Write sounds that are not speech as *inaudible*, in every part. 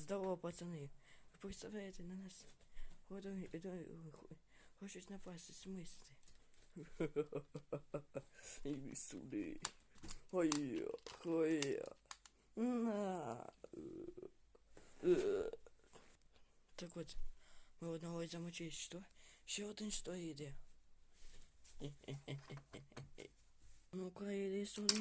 Здорово, пацани. Ви представляєте на нас? Ходом- е, хо- Хочуть напасти, в смислі? Іди *laughs* сюди. Ой, ой. На. Е. Так от, ми одного замочили, що? Ще один що йде. Ну-ка, іди сюди.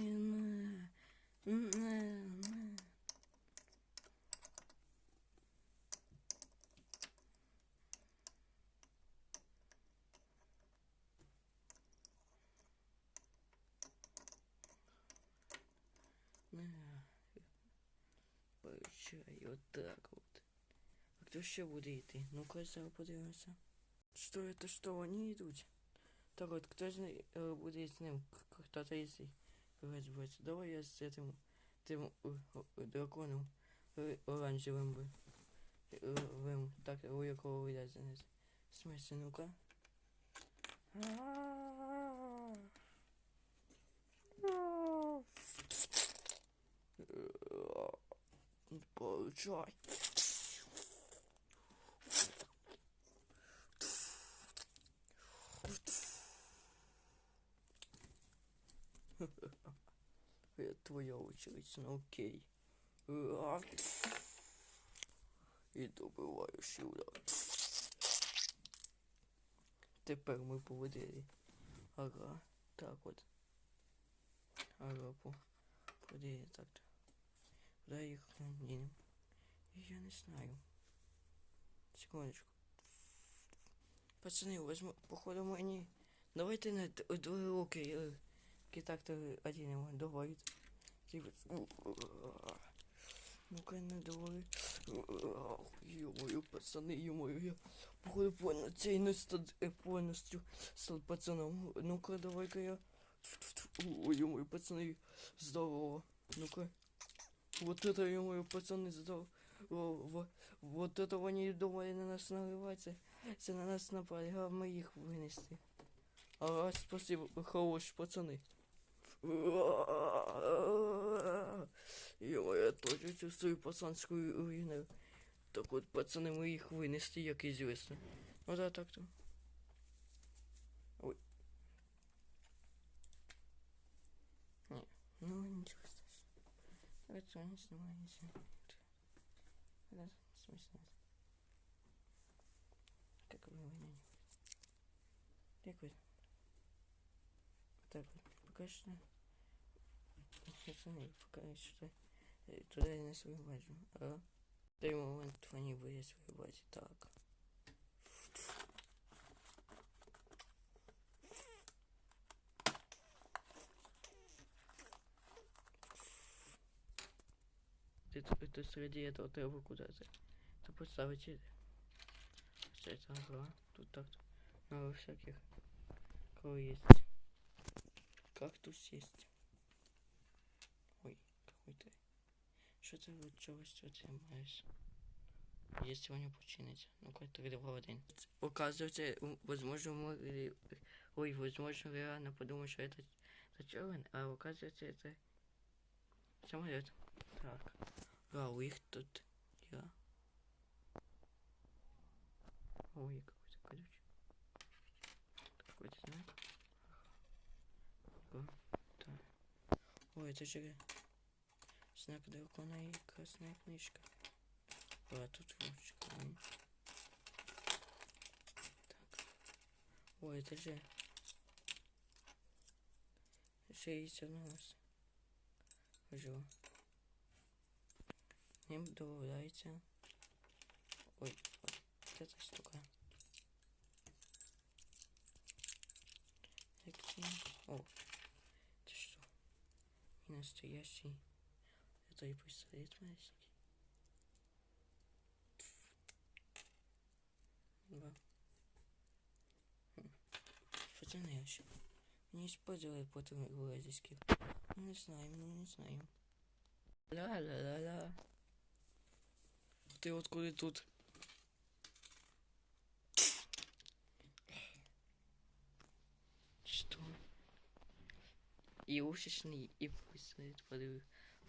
Получай, вот так вот. А хто ще буде йти? Ну-ка, подивимося. Що це, що вони йдуть? Так от, хто з них е, буде з ним? Хто-то із них. Давай я з цим, тим е, е, драконом оранжевим вим, так, у якого занес. В смысле, ну-ка. Получай. Это твоя очередь, ну окей. І добиваєш удар. Тепер ми поводили. Ага, так от. Ага, по. Куди так? Куди їх дінем? Я не знаю. Секундочку. Пацани, возьму, походу мені. Давайте на д- два роки. е, Так-то одінемо. Давай. Типа, Ну-ка, на двое. Ё-моё, пацаны, ё-моё, я походу полноценно стал, э, полностью стал пацаном. Ну-ка, давай-ка я. Ой, ё-моё, пацаны, здорово. Ну-ка. Вот это, ё-моё, пацаны, здорово. Во- Вот этого они думали на нас наливаться. Це на нас напали, а мы их вынесли. Ага, спасибо, хорошие пацаны. Ё, я тоже чувствую пацанскую руину. Так вот, пацаны, мы их вынесли, как известно. Ну да, так-то. Ой. Не, ну ничего страшного. Это не снимается. Да, смешно. Как вы меня не Так вот. Так вот, пока что... Пацаны, пока что э, туда я на свою базу. А? В той момент вони буде свою базі. Так. Ты, ты, ты среди этого треба куда-то. Ты поставить это. Кстати, ага. Тут так-то. Много всяких. Кого есть. Кактус есть. Ой, какой-то. Що ти від чогось тут займаєш? Є сьогодні починиться. Ну-ка, 3, 2, 1. Оказывается, м, возможно, мы... Ой, возможно, вы реально подумали, что это, это черный, а оказывается, это самолет. Так. А, у их тут... Я. Ой, какой-то ключ. Какой-то знак. Ой, это же... Знак дракона и красная книжка. А тут ручка. Так. Ой, это же... Ще у нас Хожу. Ним додається. Ой, вот эта штука. Такие. О, это что? Не настоящий. Это и пистолет маленький. Два. Хм. Пацаны, я еще не использовали потом глазиски. Ну, не знаем, ну не знаем. Ля-ля-ля-ля. Ты вот куда тут? Что? Ігрушечний і пистолет подивив.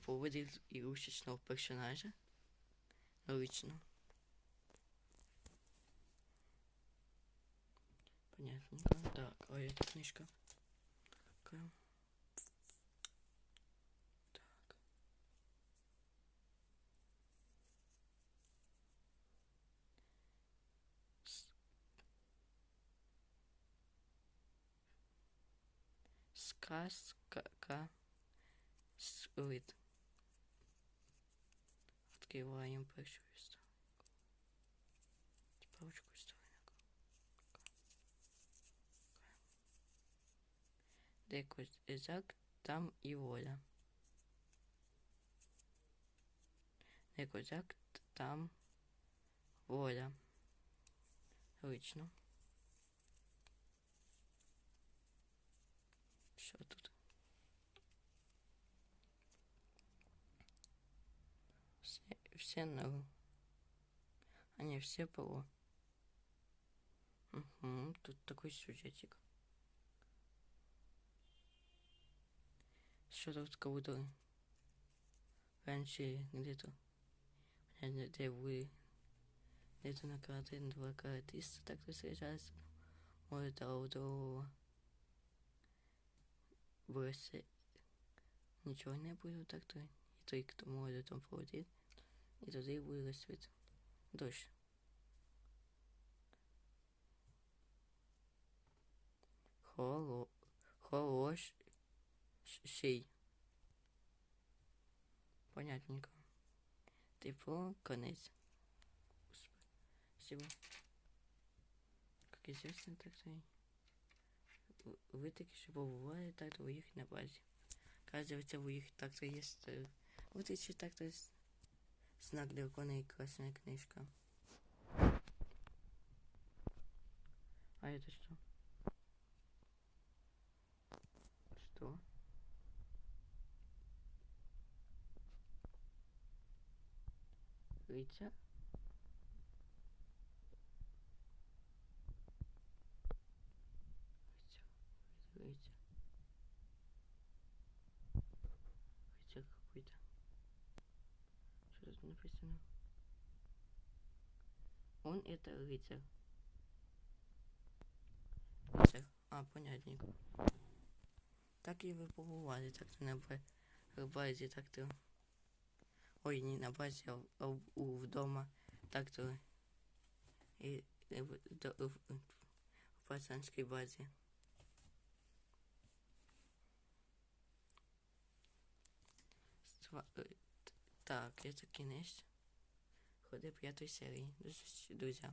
Поводив ігрушечного персонажа. Логично. Понятненько. Так, а эта книжка. Какая? Так. С- Сказка свит. Откриваємо першу сторінку. Типа ручку сторінок. Де козак, там і воля. Де козак, там воля. Лично. Що тут? Все, все на... А не, все ПО. Угу, тут такой сюжетик. Что тут как будто раньше где-то где вы где-то на карате два каратиста так-то сражаются. Может, а у другого Бросить нічого не буде так-то. І той, хто може там полетить, і тоді буде розсвіт. Дощ. Хоро... Хорош... Ший. Понятненько. Типу, конець. Спасибо. Как известно, так то и витоки, що буває так-то у їх на базі. Оказывается, у їх так-то є э, вот еще так-то с- знак дракона и красная книжка. А это что? Что? Рыцарь? Рыцарь. тут написано? Он это рыцарь. Рыцарь. А, понятненько. Так і ви побували, так то на ба- базі, так то. Ой, не на базі, а, в- а в- у вдома, так то. І, і в, до, в, в пацанській базі. Ства- е, т- так, це кінець. Ходи п'ятої серії. До зустрічі, друзі.